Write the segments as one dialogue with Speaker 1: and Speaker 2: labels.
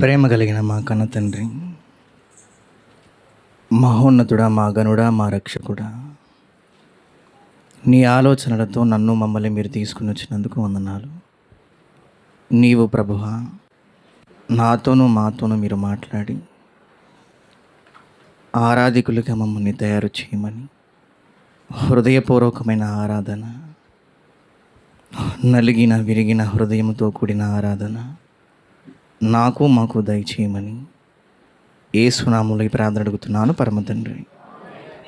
Speaker 1: ప్రేమ కలిగిన మా కన్న తండ్రి మహోన్నతుడా మా గనుడా మా రక్షకుడా నీ ఆలోచనలతో నన్ను మమ్మల్ని మీరు తీసుకుని వచ్చినందుకు వందనాలు. నీవు ప్రభువ నాతోనూ మాతోనూ మీరు మాట్లాడి ఆరాధికులుగా మమ్మల్ని తయారు చేయమని హృదయపూర్వకమైన ఆరాధన నలిగిన విరిగిన హృదయంతో కూడిన ఆరాధన నాకు మాకు దయచేయమని ఏ సునాములు ఈ ప్రార్థన అడుగుతున్నాను పరమతండ్రి.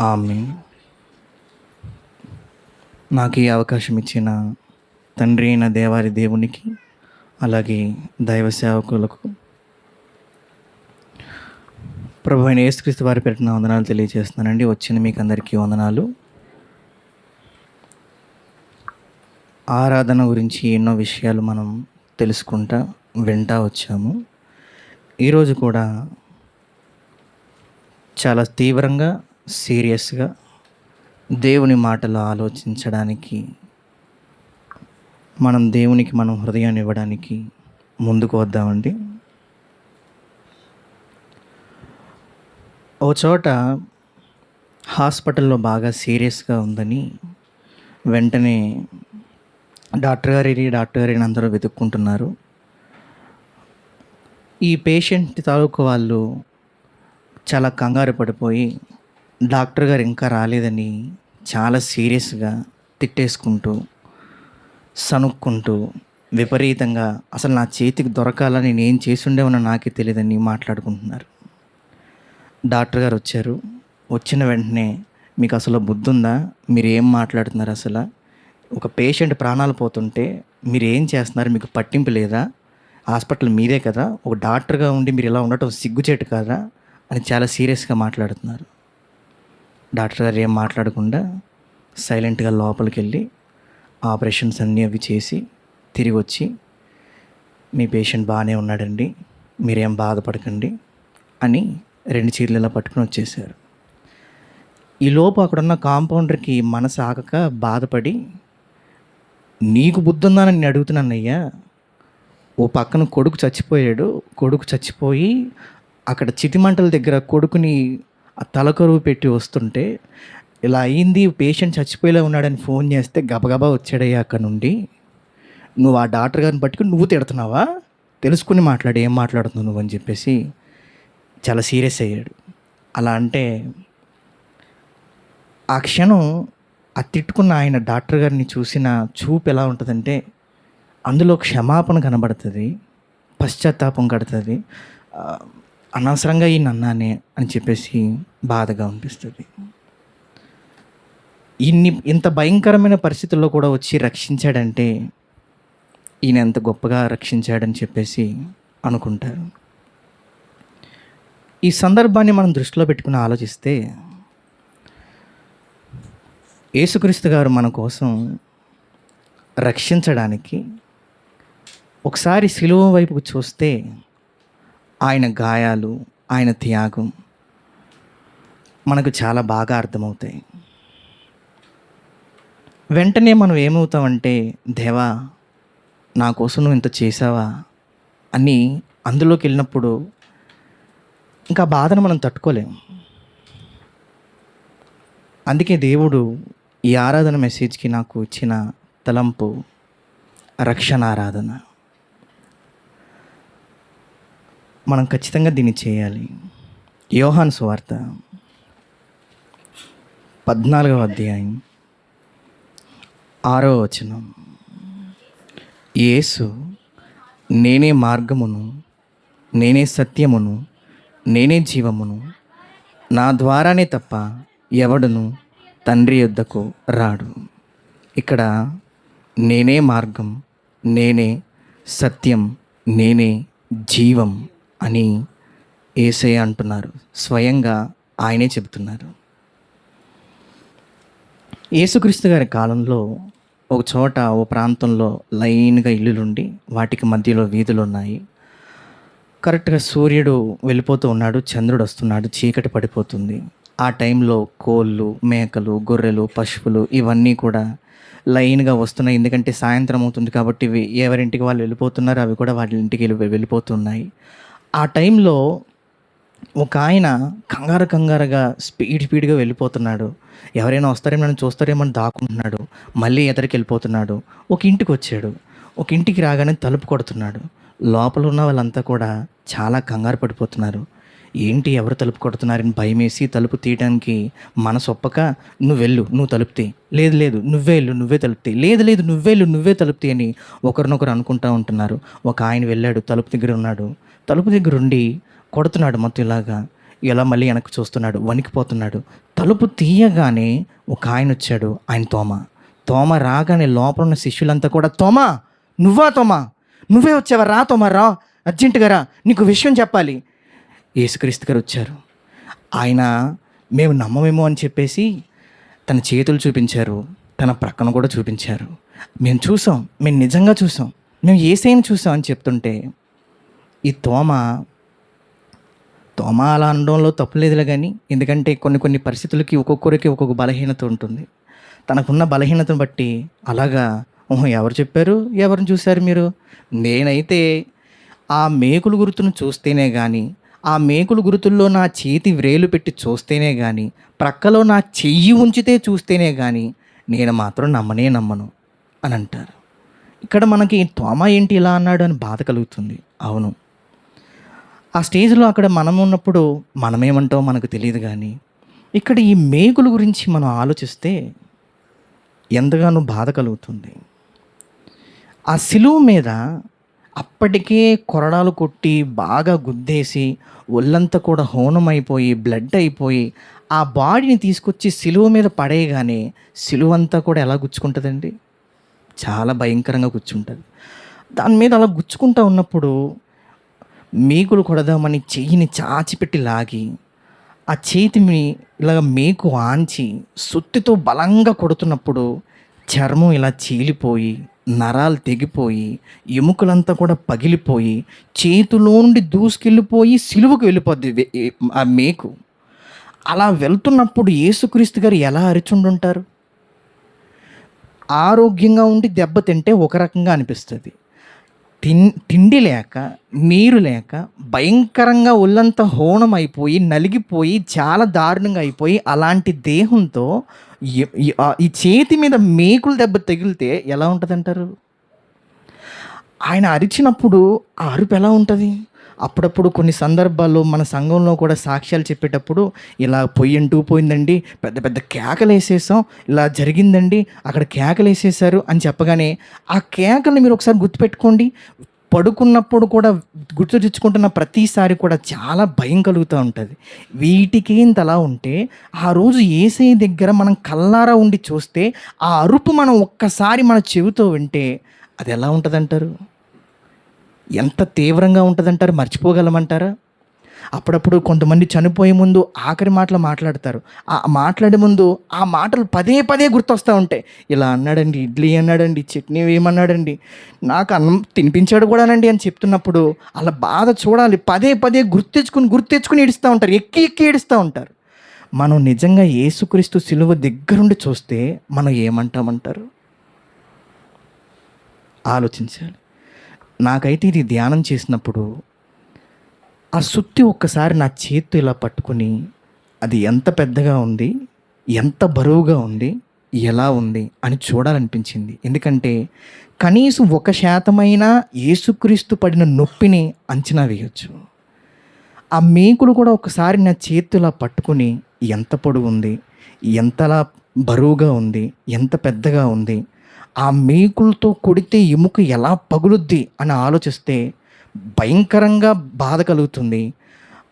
Speaker 1: ఆమె నాకు ఈ అవకాశం ఇచ్చిన తండ్రి అయిన దేవారి దేవునికి అలాగే దైవ సేవకులకు ప్రభు అయిన యేసుక్రీస్తు వారి పెట్టిన వందనాలు తెలియజేస్తున్నానండి. వచ్చిన మీకు అందరికీ వందనాలు. ఆరాధన గురించి ఎన్నో విషయాలు మనం తెలుసుకుంటా వింటా వచ్చాము. ఈరోజు కూడా చాలా తీవ్రంగా సీరియస్గా దేవుని మాటలు ఆలోచించడానికి మనం దేవునికి మనం హృదయాన్ని ఇవ్వడానికి ముందుకు వద్దామండి. ఓ చోట హాస్పిటల్లో బాగా సీరియస్గా ఉందని వెంటనే డాక్టర్ గారి డాక్టర్ గారిని అందరూ వెతుక్కుంటున్నారు. ఈ పేషెంట్ తాలూకు వాళ్ళు చాలా కంగారు పడిపోయి డాక్టర్ గారు ఇంకా రాలేదని చాలా సీరియస్గా తిట్టేసుకుంటూ సనుక్కుంటూ విపరీతంగా అసలు నా చేతికి దొరకాలని నేను చేసి ఉండేవన్న నాకే తెలియదని మాట్లాడుకుంటున్నారు. డాక్టర్ గారు వచ్చారు. వచ్చిన వెంటనే మీకు అసలు బుద్ధి ఉందా మీరు ఏం మాట్లాడుతున్నారు అసలు? ఒక పేషెంట్ ప్రాణాలు పోతుంటే మీరు ఏం చేస్తున్నారు? మీకు పట్టింపు లేదా? హాస్పిటల్ మీదే కదా ఒక డాక్టర్గా ఉండి మీరు ఇలా ఉండటం సిగ్గుచేటు కదా అని చాలా సీరియస్గా మాట్లాడుతున్నారు. డాక్టర్ గారు ఏం మాట్లాడకుండా సైలెంట్గా లోపలికి వెళ్ళి ఆపరేషన్స్ అన్నీ అవి చేసి తిరిగి వచ్చి మీ పేషెంట్ బాగానే ఉన్నాడండి మీరేం బాధపడకండి అని రెండు చీరలు ఇలా పట్టుకుని వచ్చేసారు ఈ లోపు అక్కడున్న కాంపౌండర్కి మనసు ఆగక బాధపడి నీకు బుద్ధి ఉందా నేను అడుగుతున్నానయ్యా ఓ పక్కన కొడుకు చచ్చిపోయాడు. కొడుకు చచ్చిపోయి అక్కడ చితిమంటల దగ్గర కొడుకుని ఆ తలకరువు పెట్టి వస్తుంటే ఇలా అయింది పేషెంట్ చచ్చిపోయేలా ఉన్నాడని ఫోన్ చేస్తే గబగబా వచ్చాడయ్యా అక్కడ నుండి. నువ్వు ఆ డాక్టర్ గారిని పట్టుకుని నువ్వు తిడుతున్నావా? తెలుసుకుని మాట్లాడు ఏం మాట్లాడుతున్నావు నువ్వు అని చెప్పేసి చాలా సీరియస్ అయ్యాడు. అలా అంటే ఆ క్షణం ఆ తిట్టుకున్న ఆయన డాక్టర్ గారిని చూసిన చూపు ఎలా ఉంటుందంటే అందులో క్షమాపణ కనబడుతుంది పశ్చాత్తాపం కడుతుంది అనవసరంగా ఈ నన్నానే అని చెప్పేసి బాధగా అనిపిస్తుంది. ఇన్ని ఇంత భయంకరమైన పరిస్థితుల్లో కూడా వచ్చి రక్షించాడంటే ఈయన ఎంత గొప్పగా రక్షించాడని చెప్పేసి అనుకుంటారు. ఈ సందర్భాన్ని మనం దృష్టిలో పెట్టుకుని ఆలోచిస్తే యేసుక్రీస్తు గారు మన కోసం రక్షించడానికి ఒకసారి సిలువ వైపుకు చూస్తే ఆయన గాయాలు ఆయన త్యాగం మనకు చాలా బాగా అర్థమవుతాయి. వెంటనే మనం ఏమవుతామంటే దేవా నా కోసం నువ్వు ఇంత చేసావా అని అందులోకి వెళ్ళినప్పుడు ఇంకా బాధను మనం తట్టుకోలేము అందుకే దేవుడు ఈ ఆరాధన మెసేజ్కి నాకు ఇచ్చిన తలంపు రక్షణ ఆరాధన మనం ఖచ్చితంగా దీన్ని చేయాలి. యోహాన్ సువార్త పద్నాలుగవ అధ్యాయం ఆరో వచనం. యేసు నేనే మార్గమును నేనే సత్యమును నేనే జీవమును నా ద్వారానే తప్ప ఎవడును తండ్రి యొద్దకు రాడు. ఇక్కడ నేనే మార్గం నేనే సత్యం నేనే జీవం. అని ఏసే అంటున్నారు. స్వయంగా ఆయనే చెబుతున్నారు. యేసుక్రీస్తు గారి కాలంలో ఒక చోట ఓ ప్రాంతంలో లైన్గా ఇల్లులుండి వాటికి మధ్యలో వీధులు ఉన్నాయి. కరెక్ట్గా సూర్యుడు వెళ్ళిపోతూ ఉన్నాడు చంద్రుడు వస్తున్నాడు చీకటి పడిపోతుంది. ఆ టైంలో కోళ్ళు మేకలు గొర్రెలు పశువులు ఇవన్నీ కూడా లైన్గా వస్తున్నాయి. ఎందుకంటే సాయంత్రం అవుతుంది కాబట్టి ఇవి ఎవరింటికి వాళ్ళు వెళ్ళిపోతున్నారు అవి కూడా వాళ్ళ ఇంటికి వెళ్ళి వెళ్ళిపోతున్నాయి. ఆ టైంలో ఒక ఆయన కంగారు కంగారుగా స్పీడ్ స్పీడ్గా వెళ్ళిపోతున్నాడు. ఎవరైనా వస్తారేమో నన్ను చూస్తారేమో అని దాక్కుంటున్నాడు. మళ్ళీ ఎదరికి వెళ్ళిపోతున్నాడు. ఒక ఇంటికి వచ్చాడు. ఒక ఇంటికి రాగానే తలుపు కొడుతున్నాడు. లోపల ఉన్న వాళ్ళంతా కూడా చాలా కంగారు పడిపోతున్నారు. ఏంటి ఎవరు తలుపు కొడుతున్నారని భయమేసి తలుపు తీయడానికి మనసు ఒప్పక నువ్వు వెళ్ళు నువ్వు తలుపుతి లేదు లేదు నువ్వే వెళ్ళు నువ్వే తలుపుతి లేదు లేదు నువ్వే వెళ్ళు నువ్వే తలుపుతి అని ఒకరినొకరు అనుకుంటా ఉంటున్నారు. ఒక ఆయన వెళ్ళాడు తలుపు దగ్గర ఉన్నాడు. తలుపు దగ్గర ఉండి కొడుతున్నాడు మొత్తం ఇలాగా. ఇలా మళ్ళీ వెనక్కి చూస్తున్నాడు వణికిపోతున్నాడు. తలుపు తీయగానే ఒక ఆయన వచ్చాడు ఆయన తోమ. తోమ రాగానే లోపల ఉన్న శిష్యులంతా కూడా తోమా నువ్వా తోమా? నువ్వే వచ్చావా? రా తోమా రా. అర్జెంటుగా రా. నీకు విషయం చెప్పాలి. యేసుక్రీస్తు గారు వచ్చారు. ఆయన మేము నమ్మమేమో అని చెప్పేసి తన చేతులు చూపించారు తన ప్రక్కన కూడా చూపించారు. మేము చూసాం మేము నిజంగా చూసాం మేము ఏసైని చూసాం అని చెప్తుంటే ఈ తోమ తోమ అలా అనడంలో తప్పులేదులే కానీ ఎందుకంటే కొన్ని కొన్ని పరిస్థితులకి ఒక్కొక్కరికి ఒక్కొక్క బలహీనత ఉంటుంది. తనకున్న బలహీనతను బట్టి అలాగా ఓహో ఎవరు చెప్పారు? ఎవరిని చూశారు మీరు? నేనైతే ఆ మేకులు గుర్తును చూస్తేనే కానీ ఆ మేకులు గుర్తుల్లో నా చేతి వ్రేలు పెట్టి చూస్తేనే కానీ ప్రక్కలో నా చెయ్యి ఉంచితే చూస్తేనే కానీ నేను మాత్రం నమ్మనే నమ్మను అని అంటారు. ఇక్కడ మనకి తోమ ఏంటి ఇలా అన్నాడు అని బాధ కలుగుతుంది. అవును. ఆ స్టేజ్లో అక్కడ మనం ఉన్నప్పుడు మనమేమంటో మనకు తెలియదు కానీ ఇక్కడ ఈ మేకుల గురించి మనం ఆలోచిస్తే ఎంతగానో బాధ కలుగుతుంది. ఆ శిలువ మీద అప్పటికే కొరడాలు కొట్టి బాగా గుద్దేసి ఒళ్ళంతా కూడా హోనమైపోయి బ్లడ్ అయిపోయి ఆ బాడీని తీసుకొచ్చి సిలువ మీద పడేయగానే సిలువ అంతా కూడా ఎలా గుచ్చుకుంటుందండి? చాలా భయంకరంగా గుచ్చుంటుంది. దాని మీద అలా గుచ్చుకుంటా ఉన్నప్పుడు మేకులు కొడదామని చెయ్యిని చాచిపెట్టి లాగి ఆ చేతిని ఇలాగ మేకు ఆంచి సుత్తితో బలంగా కొడుతున్నప్పుడు చర్మం ఇలా చీలిపోయి నరాలు తెగిపోయి ఎముకలంతా కూడా పగిలిపోయి చేతిలో నుండి దూసుకెళ్ళిపోయి సిలువకు వెళ్ళిపోద్ది ఆ మేకు. అలా వెళ్తున్నప్పుడు యేసుక్రీస్తు గారు ఎలా అరిచుండుంటారు? ఆరోగ్యంగా ఉండి దెబ్బ తింటే ఒక రకంగా అనిపిస్తుంది. తిన్ తిండి లేక నీరు లేక భయంకరంగా ఒళ్ళంతా హోణం అయిపోయి నలిగిపోయి చాలా దారుణంగా అయిపోయి అలాంటి దేహంతో ఈ- చేతి మీద మేకులు దెబ్బ తగిలితే ఎలా ఉంటుందంటారు? ఆయన అరిచినప్పుడు ఆ అరుపు ఎలా ఉంటుంది? అప్పుడప్పుడు కొన్ని సందర్భాల్లో మన సంఘంలో కూడా సాక్ష్యాలు చెప్పేటప్పుడు ఇలా పొయ్యి అంటూ పోయిందండి పెద్ద పెద్ద కేకలు వేసేసాం ఇలా జరిగిందండి అక్కడ కేకలు వేసేసారు అని చెప్పగానే ఆ కేకలు మీరు ఒకసారి గుర్తుపెట్టుకోండి. పడుకున్నప్పుడు కూడా గుర్తు తెచ్చుకుంటున్న ప్రతిసారి కూడా చాలా భయం కలుగుతూ ఉంటుంది. వీటికి ఇంత అలా ఉంటే ఆ రోజు ఏసై దగ్గర మనం కల్లారా ఉండి చూస్తే ఆ అరుపు మనం ఒక్కసారి మన చెవితో వింటే అది ఎలా ఉంటుందంటారు? ఎంత తీవ్రంగా ఉంటుందంటారు? మర్చిపోగలమంటారా? అప్పుడప్పుడు కొంతమంది చనిపోయే ముందు ఆఖరి మాటలు మాట్లాడతారు. ఆ మాట్లాడే ముందు ఆ మాటలు పదే పదే గుర్తొస్తూ ఉంటాయి. ఇలా అన్నాడండి ఇడ్లీ అన్నాడండి చట్నీ వేయమన్నాడండి నాకు అన్నం తినిపించాడు కూడానండి అని చెప్తున్నప్పుడు అలా బాధ చూడాలి. పదే పదే గుర్తించుకుని గుర్తించుకుని ఏడుస్తూ ఉంటారు. ఎక్కి ఎక్కి ఏడుస్తూ ఉంటారు. మనం నిజంగా యేసుక్రీస్తు సిలువ దగ్గరుండి చూస్తే మనం ఏమంటామంటారు? ఆలోచించాలి. నాకైతే ఇది ధ్యానం చేసినప్పుడు ఆ సుత్తి ఒక్కసారి నా చేత్తో ఇలా పట్టుకుని అది ఎంత పెద్దగా ఉంది ఎంత బరువుగా ఉంది ఎలా ఉంది అని చూడాలనిపించింది. ఎందుకంటే కనీసం ఒక శాతమైనా యేసుక్రీస్తు పడిన నొప్పిని అంచనా వేయొచ్చు. ఆ మేకులు కూడా ఒకసారి నా చేతిలో ఇలా పట్టుకుని ఎంత పొడుగు ఉంది ఎంతలా బరువుగా ఉంది ఎంత పెద్దగా ఉంది ఆ మేకులతో కొడితే ఎముక ఎలా పగులుద్ది అని ఆలోచిస్తే భయంకరంగా బాధ కలుగుతుంది.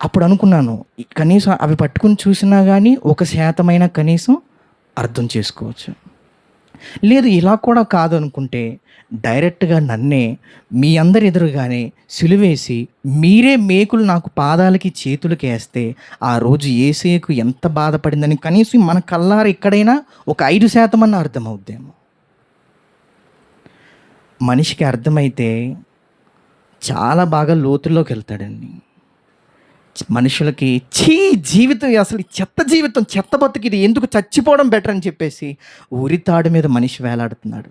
Speaker 1: అప్పుడు అనుకున్నాను కనీసం అవి పట్టుకుని చూసినా కానీ ఒక శాతమైన కనీసం అర్థం చేసుకోవచ్చు. లేదు ఇలా కూడా కాదు అనుకుంటే డైరెక్ట్గా నన్నే మీ అందరి ఎదురుగానే సిలువేసి మీరే మేకులు నాకు పాదాలకి చేతులకి వేస్తే ఆ రోజు ఏసేకు ఎంత బాధపడిందని కనీసం మన కల్లారు ఎక్కడైనా ఒక ఐదు శాతం అన్న అర్థమవుద్దేమో. మనిషికి అర్థమైతే చాలా బాగా లోతుల్లోకి వెళ్తాడండి. మనుషులకి చీ జీవితం అసలు చెత్త జీవితం చెత్త బతికిది ఎందుకు చచ్చిపోవడం బెటర్ అని చెప్పేసి ఉరితాడు మీద మనిషి వేలాడుతున్నాడు.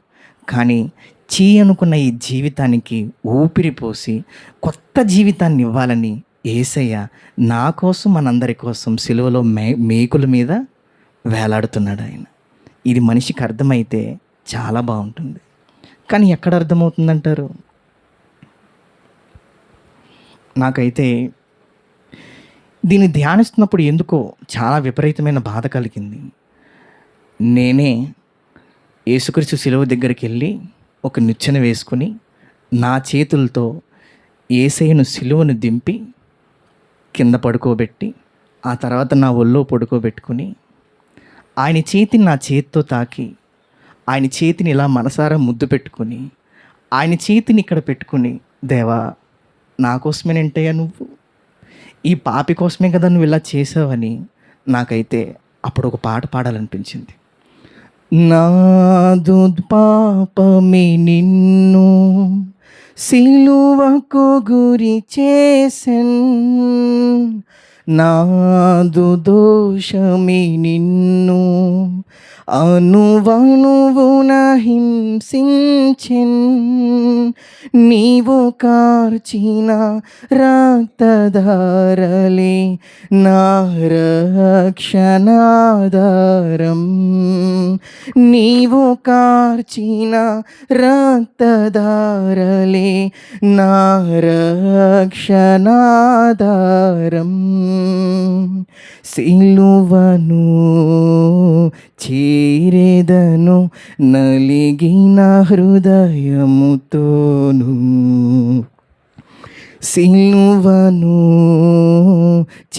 Speaker 1: కానీ చీ అనుకున్న ఈ జీవితానికి ఊపిరి పోసి కొత్త జీవితాన్ని ఇవ్వాలని ఏసయ్య నా కోసం మనందరి కోసం సిలువలో మే మేకుల మీద వేలాడుతున్నాడు ఆయన. ఇది మనిషికి అర్థమైతే చాలా బాగుంటుంది. కానీ ఎక్కడ అర్థమవుతుందంటారు? నాకైతే దీన్ని ధ్యానిస్తున్నప్పుడు ఎందుకో చాలా విపరీతమైన బాధ కలిగింది. నేనే యేసుక్రీస్తు శిలువ దగ్గరికి వెళ్ళి ఒక నిచ్చెన వేసుకుని నా చేతులతో ఏసైను సిలువను దింపి కింద పడుకోబెట్టి ఆ తర్వాత నా ఒళ్ళో పడుకోబెట్టుకుని ఆయన చేతిని నా చేతితో తాకి ఆయన చేతిని ఇలా మనసారా ముద్దు పెట్టుకుని ఆయన చేతిని ఇక్కడ పెట్టుకుని దేవా నా కోసమేనంటయ్యా నువ్వు. ఈ పాపి కోసమే కదా నువ్వు ఇలా చేసావని నాకైతే అప్పుడు ఒక పాట పాడాలనిపించింది. నాదు పాపమే నిన్ను సిలువకు గురి చేసెన్. నాదు దోషమి నిన్ను అనువనువున హింసించిన్ నీవు కార్చిన రక్తధారలే నా రక్షణాధారం. నీవు కార్చిన రక్తధారలే నా రక్షణాధారం. సిలువను చేరేదను నలిగిన హృదయముతోను. సిలువను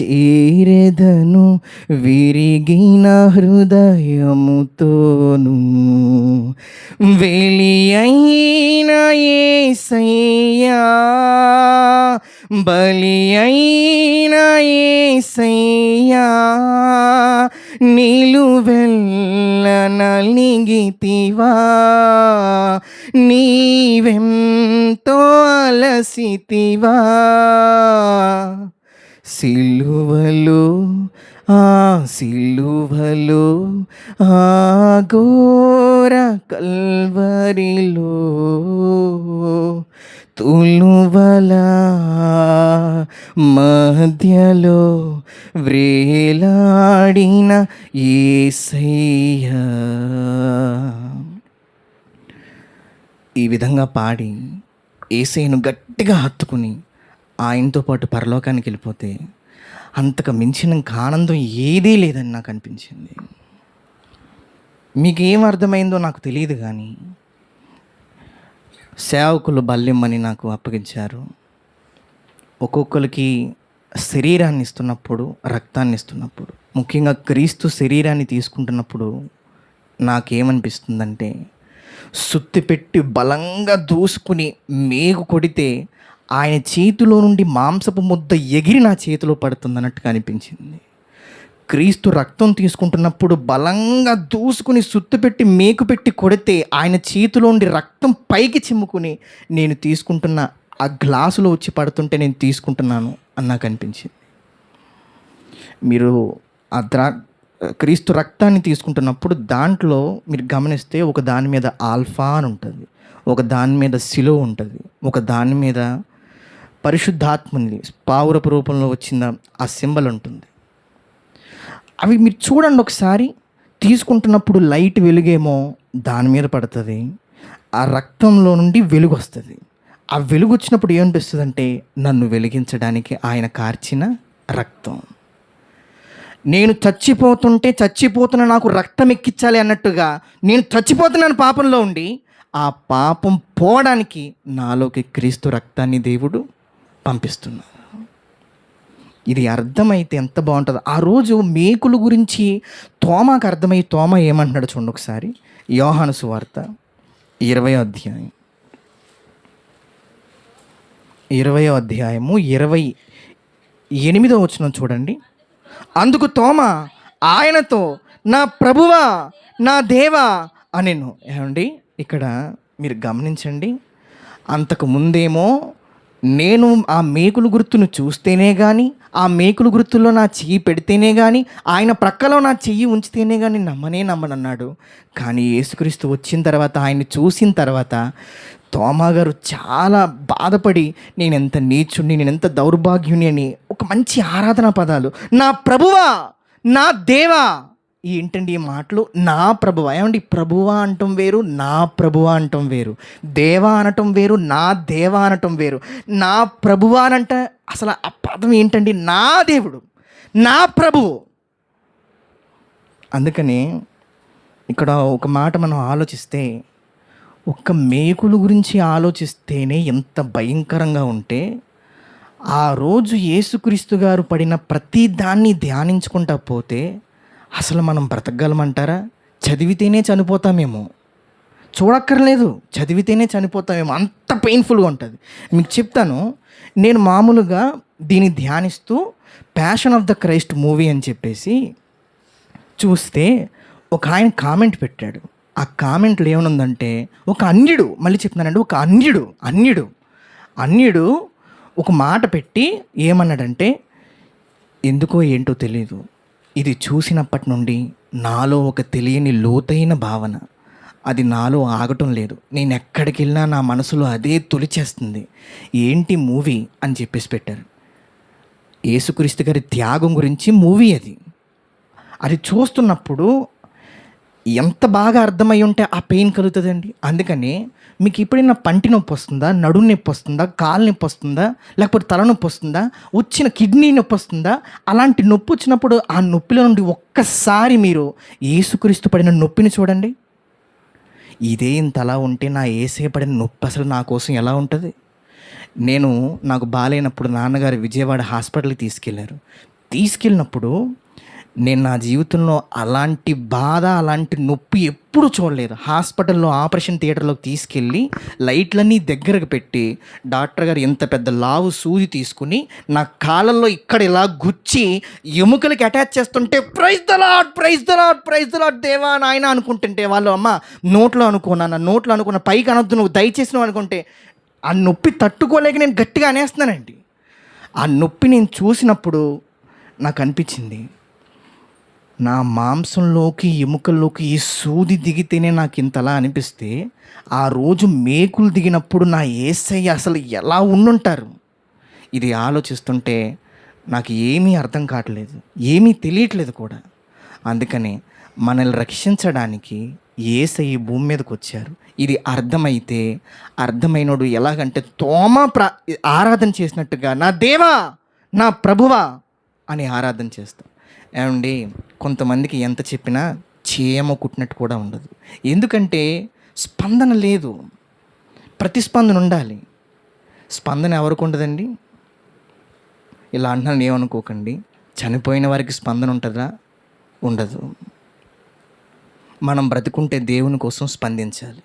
Speaker 1: చేరెదను విరిగిన హృదయముతోను. వెలియైన ఏసయ్యా బలి అయిన ఏసయ్యా నిలువెల్ల నలిగితివా నీవెంతో అలసితివా. సిలువలు ఆ సిలువలు ఆ ఘోర కల్వరిలో తులువల మధ్యలో వ్రేలాడిన ఏసయ్య. ఈ విధంగా పాడి ఏసైను గట్టిగా హత్తుకుని ఆయనతో పాటు పరలోకానికి వెళ్ళిపోతే అంతకు మించిన ఆనందం ఏదీ లేదని నాకు అనిపించింది. మీకు ఏం అర్థమైందో నాకు తెలియదు కానీ సేవకులు బల్యమ్మని నాకు అప్పగించారు. ఒక్కొక్కరికి శరీరాన్ని ఇస్తున్నప్పుడు రక్తాన్ని ఇస్తున్నప్పుడు ముఖ్యంగా క్రీస్తు శరీరాన్ని తీసుకుంటున్నప్పుడు నాకేమనిపిస్తుందంటే సుత్తి పెట్టి బలంగా దూసుకుని మేకు కొడితే ఆయన చేతిలో నుండి మాంసపు ముద్ద ఎగిరి నా చేతిలో పడుతుందన్నట్టుగా అనిపించింది. క్రీస్తు రక్తం తీసుకుంటున్నప్పుడు బలంగా దూసుకుని సుత్తు పెట్టి మేకు పెట్టి కొడితే ఆయన చేతిలో నుండి రక్తం పైకి చిమ్ముకుని నేను తీసుకుంటున్న ఆ గ్లాసులో వచ్చి పడుతుంటే నేను తీసుకుంటున్నాను అని నాకు అనిపించింది మీరు ఆ ద్రా క్రీస్తు రక్తాన్ని తీసుకుంటున్నప్పుడు దాంట్లో మీరు గమనిస్తే ఒక దాని మీద ఆల్ఫా అని ఉంటుంది ఒక దాని మీద సిలో ఉంటుంది ఒక దాని మీద పరిశుద్ధాత్మని పావురపు రూపంలో వచ్చిన ఆ సింబల్ ఉంటుంది. అవి మీరు చూడండి ఒకసారి తీసుకుంటున్నప్పుడు లైట్ వెలుగేమో దాని మీద పడుతుంది ఆ రక్తంలో నుండి వెలుగు వస్తుంది. ఆ వెలుగు వచ్చినప్పుడు ఏమనిపిస్తుంది అంటే నన్ను వెలిగించడానికి ఆయన కార్చిన రక్తం. నేను చచ్చిపోతుంటే చచ్చిపోతున్న నాకు రక్తం ఎక్కించాలి అన్నట్టుగా నేను చచ్చిపోతున్నాను పాపంలో ఉండి ఆ పాపం పోవడానికి నాలోకి క్రీస్తు రక్తాన్ని దేవుడు పంపిస్తున్నాడు ఇది అర్థమైతే ఎంత బాగుంటుందో. ఆ రోజు మేకుల గురించి తోమాకు అర్థమై తోమ ఏమంటున్నాడు చూడండి ఒకసారి. యోహాను సువార్త ఇరవై అధ్యాయం. ఇరవయో అధ్యాయము ఇరవై ఎనిమిదో వచ్చిన చూడండి. అందుకు తోమ ఆయనతో నా ప్రభువా నా దేవా అనిను. ఏమండి? ఇక్కడ మీరు గమనించండి. అంతకు ముందేమో నేను ఆ మేకులు గుర్తును చూస్తేనే కానీ ఆ మేకులు గుర్తుల్లో నా చెయ్యి పెడితేనే కానీ ఆయన ప్రక్కలో నా చెయ్యి ఉంచితేనే కానీ నమ్మనే నమ్మనన్నాడు. కానీ యేసుక్రీస్తు వచ్చిన తర్వాత ఆయన్ని చూసిన తర్వాత తోమాగారు చాలా బాధపడి నేను ఎంత నీచుడిని నేను ఎంత దౌర్భాగ్యుని అని ఒక మంచి ఆరాధన పదాలు. నా ప్రభువా నా దేవా. ఏంటండి ఈ మాటలు? నా ప్రభువా. ఏమండి? ప్రభువా అంటం వేరు నా ప్రభువా అంటం వేరు. దేవా అనటం వేరు నా దేవా అనటం వేరు. నా ప్రభువా అనంట అసలు ఆ పదం ఏంటండి? నా దేవుడు నా ప్రభువు. అందుకని ఇక్కడ ఒక మాట మనం ఆలోచిస్తే ఒక్క మేకుల గురించి ఆలోచిస్తేనే ఎంత భయంకరంగా ఉంటే ఆ రోజు యేసుక్రీస్తు గారు పడిన ప్రతి దాన్ని ధ్యానించుకుంటా పోతే అసలు మనం బ్రతకగలమంటారా? చదివితేనే చనిపోతామేమో. చూడక్కర్లేదు చదివితేనే చనిపోతామేమో. అంత పెయిన్ఫుల్గా ఉంటుంది. మీకు చెప్తాను నేను మామూలుగా దీన్ని ధ్యానిస్తూ passion of the Christ movie అని చెప్పేసి చూస్తే ఒక ఆయన కామెంట్ పెట్టాడు. ఆ కామెంట్లో ఏమనుందంటే ఒక అన్యుడు మళ్ళీ చెప్తున్నానండి ఒక అన్యుడు అన్యుడు అన్యుడు ఒక మాట పెట్టి ఏమన్నాడంటే ఎందుకో ఏంటో తెలియదు ఇది చూసినప్పటి నుండి నాలో ఒక తెలియని లోతైన భావన. అది నాలో ఆగటం లేదు. నేను ఎక్కడికి వెళ్ళినా నా మనసులో అదే తొలిచేస్తుంది. ఏంటి మూవీ అని చెప్పేసి పెట్టారు. యేసుక్రీస్తు గారి త్యాగం గురించి మూవీ అది. అది చూస్తున్నప్పుడు ఎంత బాగా అర్థమై ఉంటే ఆ పెయిన్ కలుగుతుందండి. అందుకని మీకు ఎప్పుడైనా పంటి నొప్పి వస్తుందా నడుము నొప్పి వస్తుందా కాలు నొప్పి వస్తుందా లేకపోతే తలనొప్పి వస్తుందా వచ్చిన కిడ్నీ నొప్పి వస్తుందా? అలాంటి నొప్పి వచ్చినప్పుడు ఆ నొప్పిలో నుండి ఒక్కసారి మీరు ఏసుక్రీస్తు పడిన నొప్పిని చూడండి. ఇదే ఇంత అలా ఉంటే నా ఏసే పడిన నొప్పి అసలు నా కోసం ఎలా ఉంటుంది? నేను నాకు బాగాలేనప్పుడు నాన్నగారు విజయవాడ హాస్పిటల్కి తీసుకెళ్ళారు తీసుకెళ్ళినప్పుడు నేను నా జీవితంలో అలాంటి బాధ అలాంటి నొప్పి ఎప్పుడు చూడలేదు. హాస్పిటల్లో ఆపరేషన్ థియేటర్లోకి తీసుకెళ్ళి లైట్లన్నీ దగ్గరకు పెట్టి డాక్టర్ గారు ఎంత పెద్ద లావు సూది తీసుకుని నా కాళ్ళల్లో ఇక్కడ ఇలా గుచ్చి ఎముకలకి అటాచ్ చేస్తుంటే praise the lord praise the lord praise the lord దేవా నాయన అనుకుంటుంటే వాళ్ళు అమ్మ నోట్లో అనుకున్నా నా నోట్లో అనుకున్న పైకి అనొద్దు నువ్వు దయచేసి నువ్వు అనుకుంటే ఆ నొప్పి తట్టుకోలేక నేను గట్టిగా అనేస్తున్నానండి. ఆ నొప్పి నేను చూసినప్పుడు నాకు అనిపించింది నా మాంసంలోకి ఎముకల్లోకి ఈ సూది దిగితేనే నాకు ఇంతలా అనిపిస్తే ఆ రోజు మేకులు దిగినప్పుడు నా ఏసయ్య అసలు ఎలా ఉండుంటారు? ఇది ఆలోచిస్తుంటే నాకు ఏమీ అర్థం కావట్లేదు ఏమీ తెలియట్లేదు కూడా. అందుకని మనల్ని రక్షించడానికి ఏసై భూమి మీదకి వచ్చారు ఇది అర్థమైతే అర్థమైనోడు ఎలాగంటే తోమ ప్ర ఆరాధన చేసినట్టుగా నా దేవా నా ప్రభువా అని ఆరాధన చేస్తాం. ఏమండి కొంతమందికి ఎంత చెప్పినా చేమ కుట్టినట్టు కూడా ఉండదు. ఎందుకంటే స్పందన లేదు. ప్రతిస్పందన ఉండాలి. స్పందన ఎవరికి ఉండదండి? ఇలా అంటున్నాను ఏమనుకోకండి. చనిపోయిన వారికి స్పందన ఉంటుందా? ఉండదు. మనం బ్రతుకుంటే దేవుని కోసం స్పందించాలి.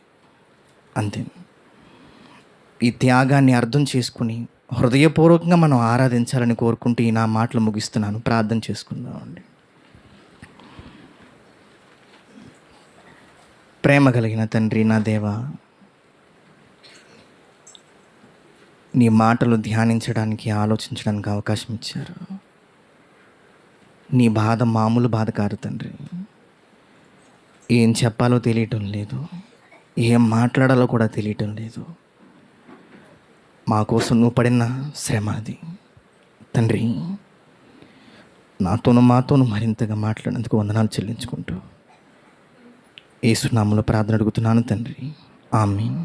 Speaker 1: అంతే. ఈ త్యాగాన్ని అర్థం చేసుకుని హృదయపూర్వకంగా మనం ఆరాధించాలని కోరుకుంటూ ఈ నా మాటలు ముగిస్తున్నాను. ప్రార్థన చేసుకుందామండి. ప్రేమ కలిగిన తండ్రి నా దేవ నీ మాటలు ధ్యానించడానికి ఆలోచించడానికి అవకాశం ఇచ్చారు. నీ బాధ మామూలు బాధ కాదు తండ్రి. ఏం చెప్పాలో తెలియటం లేదు. ఏం మాట్లాడాలో కూడా తెలియటం లేదు. మా కోసం నువ్వు పడిన శ్రమ అది. తండ్రి నాతోనూ మాతోనూ మరింతగా మాట్లాడేందుకు వందనాలు చెల్లించుకుంటూ. ఏసునామలో ప్రార్థన అడుగుతున్నాను తండ్రి. ఆమె